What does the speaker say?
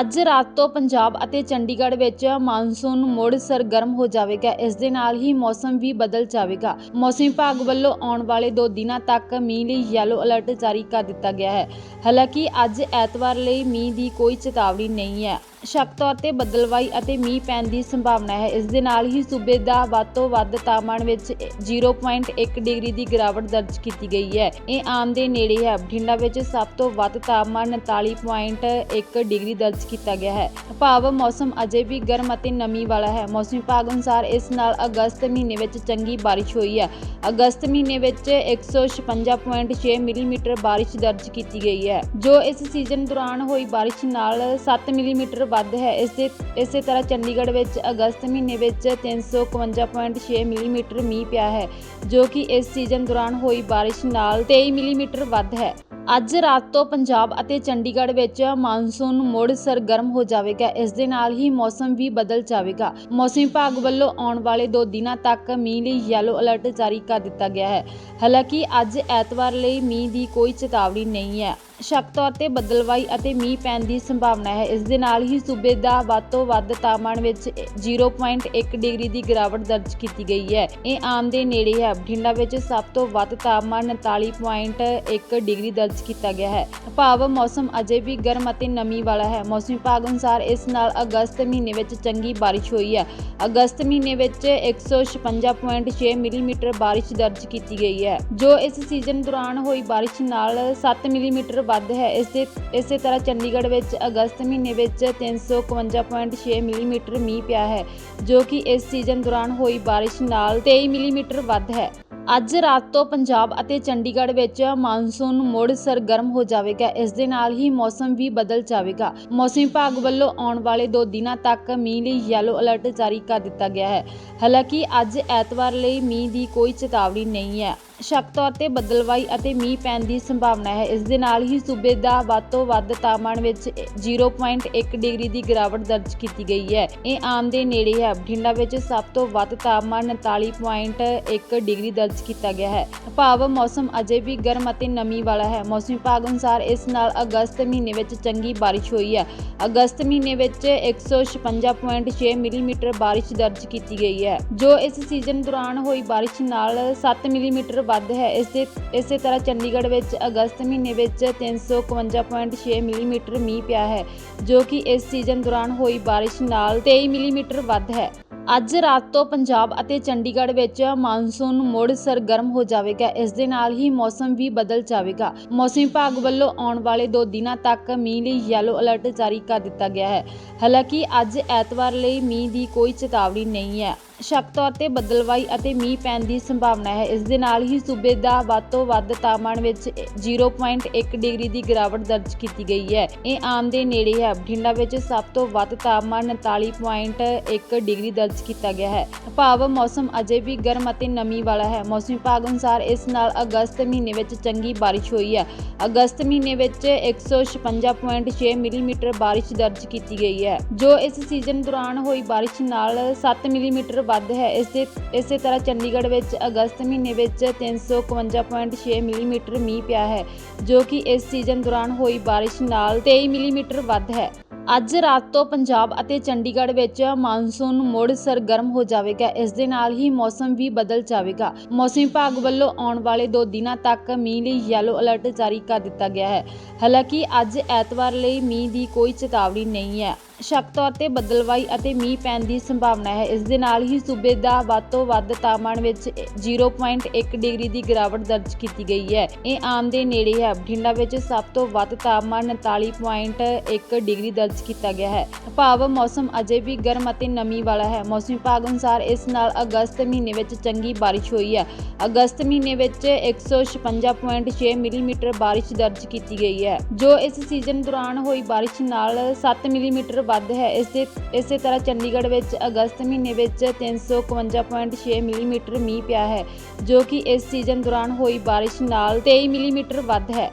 ਅੱਜ ਰਾਤ ਤੋਂ ਪੰਜਾਬ ਅਤੇ ਚੰਡੀਗੜ੍ਹ ਵਿੱਚ ਮਾਨਸੂਨ ਮੁੜ ਸਰਗਰਮ ਹੋ ਜਾਵੇਗਾ। ਇਸ ਦੇ ਨਾਲ ਹੀ ਮੌਸਮ ਵੀ ਬਦਲ ਜਾਵੇਗਾ। ਮੌਸਮ ਵਿਭਾਗ ਵੱਲੋਂ ਆਉਣ ਵਾਲੇ 2 ਦਿਨਾਂ ਤੱਕ ਮੀਂਹ ਲਈ ਯੈਲੋ ਅਲਰਟ ਜਾਰੀ ਕਰ ਦਿੱਤਾ ਗਿਆ ਹੈ। ਹਾਲਾਂਕਿ ਅੱਜ ਐਤਵਾਰ ਲਈ ਮੀਂਹ ਦੀ ਕੋਈ ਚੇਤਾਵਨੀ ਨਹੀਂ ਹੈ। ਸ਼ੱਕ ਤੌਰ ਤੇ ਬੱਦਲਵਾਈ ਅਤੇ ਮੀਂਹ ਪੈਣ ਦੀ ਸੰਭਾਵਨਾ ਹੈ। ਇਸ ਦੇ ਨਾਲ ਹੀ ਸੂਬੇ ਦਾ ਵੱਧ ਤੋਂ ਵੱਧ ਤਾਪਮਾਨ ਵਿੱਚ 0.1 ਡਿਗਰੀ ਦੀ ਗਿਰਾਵਟ ਦਰਜ ਕੀਤੀ ਗਈ ਹੈ। ਇਹ ਆਮ ਦੇ ਨੇੜੇ ਹੈ। ਬਠਿੰਡਾ ਵਿੱਚ ਸਭ ਤੋਂ ਵੱਧ ਤਾਪਮਾਨ 49.1 ਡਿਗਰੀ ਦਰਜ ਕੀਤਾ ਗਿਆ ਹੈ। ਭਾਵ ਮੌਸਮ ਅਜੇ ਵੀ ਗਰਮ ਅਤੇ ਨਮੀ ਵਾਲਾ ਹੈ। ਮੌਸਮ ਵਿਭਾਗ ਅਨੁਸਾਰ ਇਸ ਨਾਲ ਅਗਸਤ ਮਹੀਨੇ ਵਿੱਚ ਚੰਗੀ ਬਾਰਿਸ਼ ਹੋਈ ਹੈ। ਅਗਸਤ ਮਹੀਨੇ ਵਿੱਚ 156.6 ਮਿਲੀਮੀਟਰ ਬਾਰਿਸ਼ ਦਰਜ ਕੀਤੀ ਗਈ ਹੈ। ਜੋ ਇਸ ਸੀਜ਼ਨ ਦੌਰਾਨ ਹੋਈ ਬਾਰਿਸ਼ ਨਾਲ 7 ਮਿਲੀਮੀਟਰ ਵੱਧ ਹੈ। ਇਸ ਦੇ ਇਸੇ ਤਰ੍ਹਾਂ ਚੰਡੀਗੜ੍ਹ ਵਿੱਚ ਅਗਸਤ ਮਹੀਨੇ ਵਿੱਚ 351.6 ਮਿਲੀਮੀਟਰ ਮੀਂਹ ਪਿਆ ਹੈ, ਜੋ ਕਿ ਇਸ ਸੀਜ਼ਨ ਦੌਰਾਨ ਹੋਈ ਬਾਰਿਸ਼ ਨਾਲ 23 ਮਿਲੀਮੀਟਰ ਵੱਧ ਹੈ। ਅੱਜ ਰਾਤ ਤੋਂ ਪੰਜਾਬ ਅਤੇ ਚੰਡੀਗੜ੍ਹ ਵਿੱਚ ਮਾਨਸੂਨ ਮੁੜ ਸਰਗਰਮ ਹੋ ਜਾਵੇਗਾ। ਇਸ ਦੇ ਨਾਲ ਹੀ ਮੌਸਮ ਵੀ ਬਦਲ ਜਾਵੇਗਾ। ਮੌਸਮ ਵਿਭਾਗ ਵੱਲੋਂ ਆਉਣ ਵਾਲੇ 2 ਦਿਨਾਂ ਤੱਕ ਮੀਂਹ ਲਈ ਯੈਲੋ ਅਲਰਟ ਜਾਰੀ ਕਰ ਦਿੱਤਾ ਗਿਆ ਹੈ। ਹਾਲਾਂਕਿ ਅੱਜ ਐਤਵਾਰ ਲਈ ਮੀਂਹ ਦੀ ਕੋਈ ਚੇਤਾਵਨੀ ਨਹੀਂ ਹੈ। ਸ਼ੱਕ ਤੌਰ ਤੇ ਬੱਦਲਵਾਈ ਅਤੇ ਮੀਂਹ ਪੈਣ ਦੀ ਸੰਭਾਵਨਾ ਹੈ। ਇਸ ਦੇ ਨਾਲ ਹੀ ਸੂਬੇ ਦਾ ਵੱਧ ਤੋਂ ਵੱਧ ਤਾਪਮਾਨ ਵਿੱਚ 0.1 ਡਿਗਰੀ ਦੀ ਗਿਰਾਵਟ ਦਰਜ ਕੀਤੀ ਗਈ ਹੈ। ਇਹ ਆਮ ਦੇ ਨੇੜੇ ਹੈ। ਬਠਿੰਡਾ ਵਿੱਚ ਸਭ ਤੋਂ ਵੱਧ ਤਾਪਮਾਨ 49.1 ਡਿਗਰੀ ਦਰਜ ਕੀਤਾ ਗਿਆ ਹੈ। ਭਾਵ ਮੌਸਮ ਅਜੇ ਵੀ ਗਰਮ ਅਤੇ ਨਮੀ ਵਾਲਾ ਹੈ। ਮੌਸਮ ਵਿਭਾਗ ਅਨੁਸਾਰ ਇਸ ਨਾਲ ਅਗਸਤ ਮਹੀਨੇ ਵਿੱਚ ਚੰਗੀ ਬਾਰਿਸ਼ ਹੋਈ ਹੈ। ਅਗਸਤ ਮਹੀਨੇ ਵਿੱਚ 156.6 ਮਿਲੀਮੀਟਰ ਬਾਰਿਸ਼ ਦਰਜ ਕੀਤੀ ਗਈ ਹੈ। ਜੋ ਇਸ ਸੀਜ਼ਨ ਦੌਰਾਨ ਹੋਈ ਬਾਰਿਸ਼ ਨਾਲ 7 ਮਿਲੀਮੀਟਰ ਵੱਧ ਹੈ। ਇਸ ਦੇ, ਇਸੇ ਤਰ੍ਹਾਂ ਚੰਡੀਗੜ੍ਹ ਵਿੱਚ ਅਗਸਤ ਮਹੀਨੇ ਵਿੱਚ 351.6 ਮਿਲੀਮੀਟਰ ਮੀਂਹ ਪਿਆ ਹੈ, ਜੋ ਕਿ ਇਸ ਸੀਜ਼ਨ ਦੌਰਾਨ ਹੋਈ ਬਾਰਿਸ਼ ਨਾਲ 23 ਮਿਲੀਮੀਟਰ ਵੱਧ ਹੈ। ਅੱਜ ਰਾਤ ਤੋਂ ਪੰਜਾਬ ਅਤੇ ਚੰਡੀਗੜ੍ਹ ਵਿੱਚ ਮਾਨਸੂਨ ਮੁੜ ਸਰਗਰਮ ਹੋ ਜਾਵੇਗਾ। ਇਸ ਦੇ ਨਾਲ ਹੀ ਮੌਸਮ ਵੀ ਬਦਲ ਜਾਵੇਗਾ। ਮੌਸਮ ਵਿਭਾਗ ਵੱਲੋਂ ਆਉਣ ਵਾਲੇ 2 ਦਿਨਾਂ ਤੱਕ ਮੀਂਹ ਲਈ ਯੈਲੋ ਅਲਰਟ ਜਾਰੀ ਕਰ ਦਿੱਤਾ ਗਿਆ ਹੈ। ਹਾਲਾਂਕਿ ਅੱਜ ਐਤਵਾਰ ਲਈ ਮੀਂਹ ਦੀ ਕੋਈ ਚੇਤਾਵਨੀ ਨਹੀਂ ਹੈ। ਸ਼ੱਕ ਤੌਰ ਤੇ ਬੱਦਲਵਾਈ ਅਤੇ ਮੀਂਹ ਪੈਣ ਦੀ ਸੰਭਾਵਨਾ ਹੈ। ਇਸ ਦੇ ਨਾਲ ਹੀ ਸੂਬੇ ਦਾ ਵੱਧ ਤੋਂ ਵੱਧ ਤਾਪਮਾਨ ਵਿੱਚ 0.1 ਡਿਗਰੀ ਦੀ ਗਿਰਾਵਟ ਦਰਜ ਕੀਤੀ ਗਈ ਹੈ। ਇਹ ਆਮ ਦੇ ਨੇੜੇ ਹੈ। ਬਠਿੰਡਾ ਵਿੱਚ ਸਭ ਤੋਂ ਵੱਧ ਤਾਪਮਾਨ 49.1 ਡਿਗਰੀ ਦਰਜ ਕੀਤਾ ਗਿਆ ਹੈ। ਭਾਵ ਮੌਸਮ ਅਜੇ ਵੀ ਗਰਮ ਅਤੇ ਨਮੀ ਵਾਲਾ ਹੈ। ਮੌਸਮ ਵਿਭਾਗ ਅਨੁਸਾਰ ਇਸ ਨਾਲ ਅਗਸਤ ਮਹੀਨੇ ਵਿੱਚ ਚੰਗੀ ਬਾਰਿਸ਼ ਹੋਈ ਹੈ। ਅਗਸਤ ਮਹੀਨੇ ਵਿੱਚ 156.6 ਮਿਲੀਮੀਟਰ ਬਾਰਿਸ਼ ਦਰਜ ਕੀਤੀ ਗਈ ਹੈ। ਜੋ ਇਸ ਸੀਜ਼ਨ ਦੌਰਾਨ ਹੋਈ ਬਾਰਿਸ਼ ਨਾਲ 7 ਮਿਲੀਮੀਟਰ ਵੱਧ ਹੈ। ਇਸ ਦੇ, ਇਸੇ ਤਰ੍ਹਾਂ ਚੰਡੀਗੜ੍ਹ ਵਿੱਚ ਅਗਸਤ ਮਹੀਨੇ ਵਿੱਚ 351.6 ਮਿਲੀਮੀਟਰ ਮੀਂਹ ਪਿਆ ਹੈ, ਜੋ ਕਿ ਇਸ ਸੀਜ਼ਨ ਦੌਰਾਨ ਹੋਈ ਬਾਰਿਸ਼ ਨਾਲ 23 ਮਿਲੀਮੀਟਰ ਵੱਧ ਹੈ। ਅੱਜ ਰਾਤ ਤੋਂ ਪੰਜਾਬ ਅਤੇ ਚੰਡੀਗੜ੍ਹ ਵਿੱਚ ਮਾਨਸੂਨ ਮੁੜ ਸਰਗਰਮ ਹੋ ਜਾਵੇਗਾ। ਇਸ ਦੇ ਨਾਲ ਹੀ ਮੌਸਮ ਵੀ ਬਦਲ ਜਾਵੇਗਾ। ਮੌਸਮ ਵਿਭਾਗ ਵੱਲੋਂ ਆਉਣ ਵਾਲੇ 2 ਦਿਨਾਂ ਤੱਕ ਮੀਂਹ ਲਈ ਯੈਲੋ ਅਲਰਟ ਜਾਰੀ ਕਰ ਦਿੱਤਾ ਗਿਆ ਹੈ। ਹਾਲਾਂਕਿ ਅੱਜ ਐਤਵਾਰ ਲਈ ਮੀਂਹ ਦੀ ਕੋਈ ਚੇਤਾਵਨੀ ਨਹੀਂ ਹੈ। ਸ਼ੱਕ ਤੌਰ ਤੇ ਬੱਦਲਵਾਈ ਅਤੇ ਮੀਂਹ ਪੈਣ ਦੀ ਸੰਭਾਵਨਾ ਹੈ। ਇਸ ਦੇ ਨਾਲ ਹੀ ਸੂਬੇ ਦਾ ਵੱਧ ਤੋਂ ਵੱਧ ਤਾਪਮਾਨ ਵਿੱਚ 0.1 ਡਿਗਰੀ ਦੀ ਗਿਰਾਵਟ ਦਰਜ ਕੀਤੀ ਗਈ ਹੈ। ਇਹ ਆਮ ਦੇ ਨੇੜੇ ਹੈ। ਬਠਿੰਡਾ ਵਿੱਚ ਸਭ ਤੋਂ ਵੱਧ ਤਾਪਮਾਨ 49.1 ਡਿਗਰੀ ਦਰਜ ਕੀਤਾ ਗਿਆ ਹੈ। ਭਾਵ ਮੌਸਮ ਅਜੇ ਵੀ ਗਰਮ ਅਤੇ ਨਮੀ ਵਾਲਾ ਹੈ। ਮੌਸਮ ਵਿਭਾਗ ਅਨੁਸਾਰ ਇਸ ਨਾਲ ਅਗਸਤ ਮਹੀਨੇ ਵਿੱਚ ਚੰਗੀ ਬਾਰਿਸ਼ ਹੋਈ ਹੈ। ਅਗਸਤ ਮਹੀਨੇ ਵਿੱਚ 156.6 ਮਿਲੀਮੀਟਰ ਬਾਰਿਸ਼ ਦਰਜ ਕੀਤੀ ਗਈ ਹੈ। ਜੋ ਇਸ ਸੀਜ਼ਨ ਦੌਰਾਨ ਹੋਈ ਬਾਰਿਸ਼ ਨਾਲ 7 ਮਿਲੀਮੀਟਰ ਵੱਧ ਹੈ। ਇਸ ਦੇ, ਇਸੇ ਤਰ੍ਹਾਂ ਚੰਡੀਗੜ੍ਹ ਵਿੱਚ ਅਗਸਤ ਮਹੀਨੇ ਵਿੱਚ 351.6 ਮਿਲੀਮੀਟਰ ਮੀਂਹ ਪਿਆ ਹੈ, ਜੋ ਕਿ ਇਸ ਸੀਜ਼ਨ ਦੌਰਾਨ ਹੋਈ ਬਾਰਿਸ਼ ਨਾਲ 23 ਮਿਲੀਮੀਟਰ ਵੱਧ ਹੈ। ਅੱਜ ਰਾਤ ਤੋਂ ਪੰਜਾਬ ਅਤੇ ਚੰਡੀਗੜ੍ਹ ਵਿੱਚ ਮਾਨਸੂਨ ਮੁੜ ਸਰਗਰਮ ਹੋ ਜਾਵੇਗਾ। ਇਸ ਦੇ ਨਾਲ ਹੀ ਮੌਸਮ ਵੀ ਬਦਲ ਜਾਵੇਗਾ। ਮੌਸਮ ਵਿਭਾਗ ਵੱਲੋਂ ਆਉਣ ਵਾਲੇ 2 ਦਿਨਾਂ ਤੱਕ ਮੀਂਹ ਲਈ ਯੈਲੋ ਅਲਰਟ ਜਾਰੀ ਕਰ ਦਿੱਤਾ ਗਿਆ ਹੈ। ਹਾਲਾਂਕਿ ਅੱਜ ਐਤਵਾਰ ਲਈ ਮੀਂਹ ਦੀ ਕੋਈ ਚੇਤਾਵਨੀ ਨਹੀਂ ਹੈ। ਸ਼ੱਕ ਤੌਰ ਤੇ ਬੱਦਲਵਾਈ ਅਤੇ ਮੀਂਹ ਪੈਣ ਦੀ ਸੰਭਾਵਨਾ ਹੈ। ਇਸ ਦੇ ਨਾਲ ਹੀ ਸੂਬੇ ਦਾ ਵੱਧ ਤੋਂ ਵੱਧ ਤਾਪਮਾਨ ਵਿੱਚ 0.1 ਡਿਗਰੀ ਦੀ ਗਿਰਾਵਟ ਦਰਜ ਕੀਤੀ ਗਈ ਹੈ। ਇਹ ਆਮ ਦੇ ਨੇੜੇ ਹੈ। ਬਠਿੰਡਾ ਵਿੱਚ ਸਭ ਤੋਂ ਵੱਧ ਤਾਪਮਾਨ 49.1 ਡਿਗਰੀ ਦਰਜ ਕੀਤਾ ਗਿਆ ਹੈ। ਭਾਵ ਮੌਸਮ ਅਜੇ ਵੀ ਗਰਮ ਅਤੇ ਨਮੀ ਵਾਲਾ ਹੈ। ਮੌਸਮ ਵਿਭਾਗ ਅਨੁਸਾਰ ਇਸ ਨਾਲ ਅਗਸਤ ਮਹੀਨੇ ਵਿੱਚ ਚੰਗੀ ਬਾਰਿਸ਼ ਹੋਈ ਹੈ। ਅਗਸਤ ਮਹੀਨੇ ਵਿੱਚ 156.6 ਮਿਲੀਮੀਟਰ ਬਾਰਿਸ਼ ਦਰਜ ਕੀਤੀ ਗਈ ਹੈ। ਜੋ ਇਸ ਸੀਜ਼ਨ ਦੌਰਾਨ ਹੋਈ ਬਾਰਿਸ਼ ਨਾਲ 7 ਮਿਲੀਮੀਟਰ ਵੱਧ ਹੈ। ਇਸੇ ਇਸੇ ਤਰ੍ਹਾਂ ਚੰਡੀਗੜ੍ਹ ਵਿੱਚ ਅਗਸਤ ਮਹੀਨੇ ਵਿੱਚ 351.6 ਮਿਲੀਮੀਟਰ ਮੀਂਹ ਪਿਆ ਹੈ, ਜੋ ਕਿ ਇਸ ਸੀਜ਼ਨ ਦੌਰਾਨ ਹੋਈ ਬਾਰਿਸ਼ ਨਾਲ 23 ਮਿਲੀਮੀਟਰ ਵੱਧ ਹੈ।